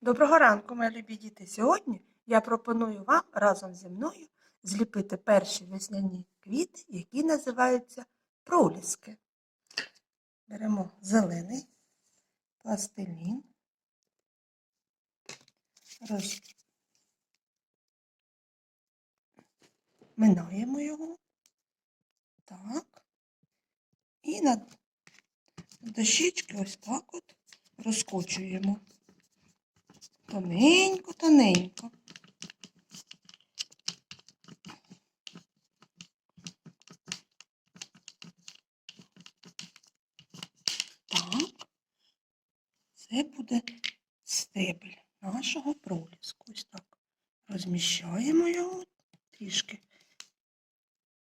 Доброго ранку, мої любі діти. Сьогодні я пропоную вам разом зі мною зліпити перші весняні квіти, які називаються проліски. Беремо зелений пластилін, розминаємо його. Так. І на дощечки ось так от розкочуємо. Тоненько, тоненько. Так, це буде стебель нашого проліску. Ось так. Розміщаємо його, трішки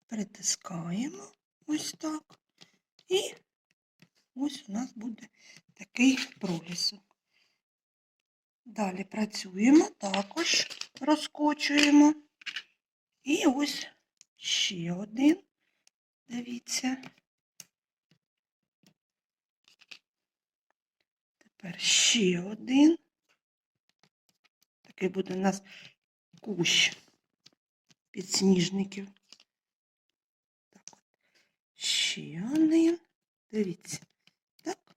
притискаємо ось так. І ось у нас буде такий пролісок. Далі працюємо, також розкочуємо. І ось ще один. Дивіться. Тепер ще один. Такий буде у нас кущ підсніжників. Так от. Ще один. Дивіться. Так.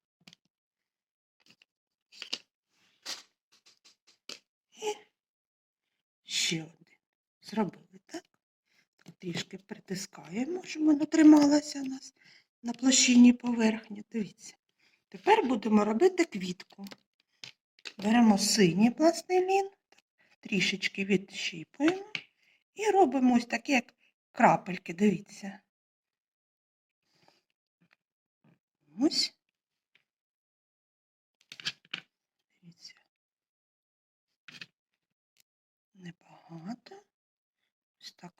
І ще один. Зробили, так? Трішки притискаємо, щоб воно трималося у нас на площині поверхні. Дивіться. Тепер будемо робити квітку. Беремо синій пластилін, трішечки відщіпуємо і робимо ось такі, як крапельки, дивіться. Ось. Дивіться. Небагато. Ось так.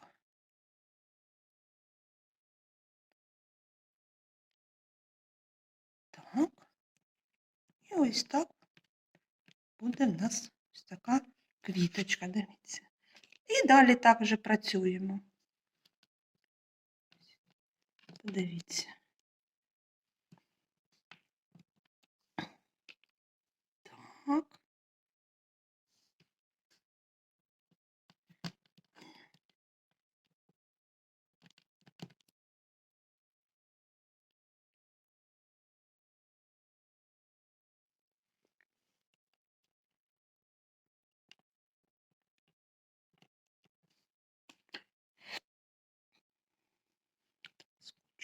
Так. І ось так буде в нас ось така квіточка, дивіться. І далі так вже працюємо. Подивіться.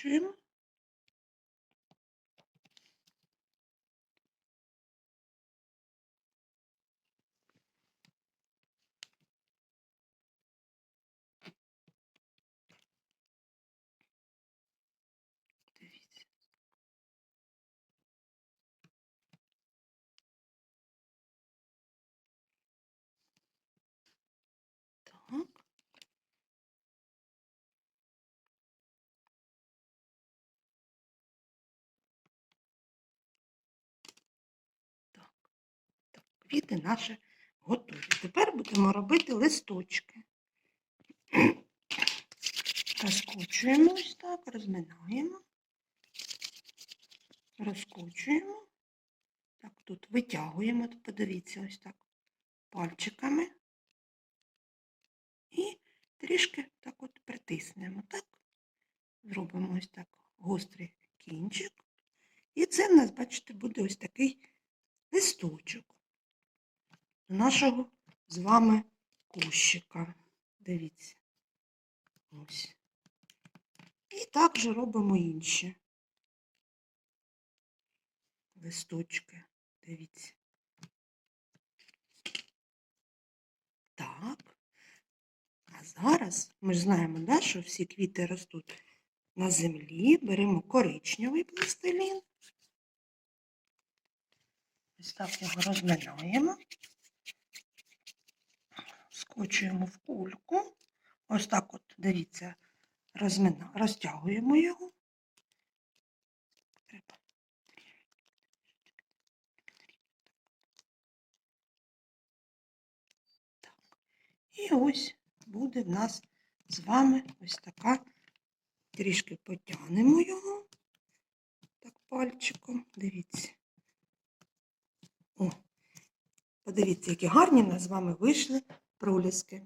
Jim. Так, квіти наші готові. Тепер будемо робити листочки. Розкочуємо ось так, розминаємо, розкочуємо. Так, тут витягуємо, подивіться, ось так пальчиками. І трішки так от притиснемо, так? Зробимо ось так гострий кінчик. І це в нас, бачите, буде ось такий листочок нашого з вами кущика. Дивіться. Ось. І так же робимо інші листочки. Дивіться. Так. А зараз ми ж знаємо, да, що всі квіти ростуть на землі. Беремо коричневий пластилін. Ось так його розминаємо. Скочуємо в кульку. Ось так от, дивіться, розмина, розтягуємо його. Так. І ось буде в нас з вами ось така, трішки потягнемо його, так пальчиком, дивіться. О, Подивіться, які гарні в нас з вами вийшли проліски.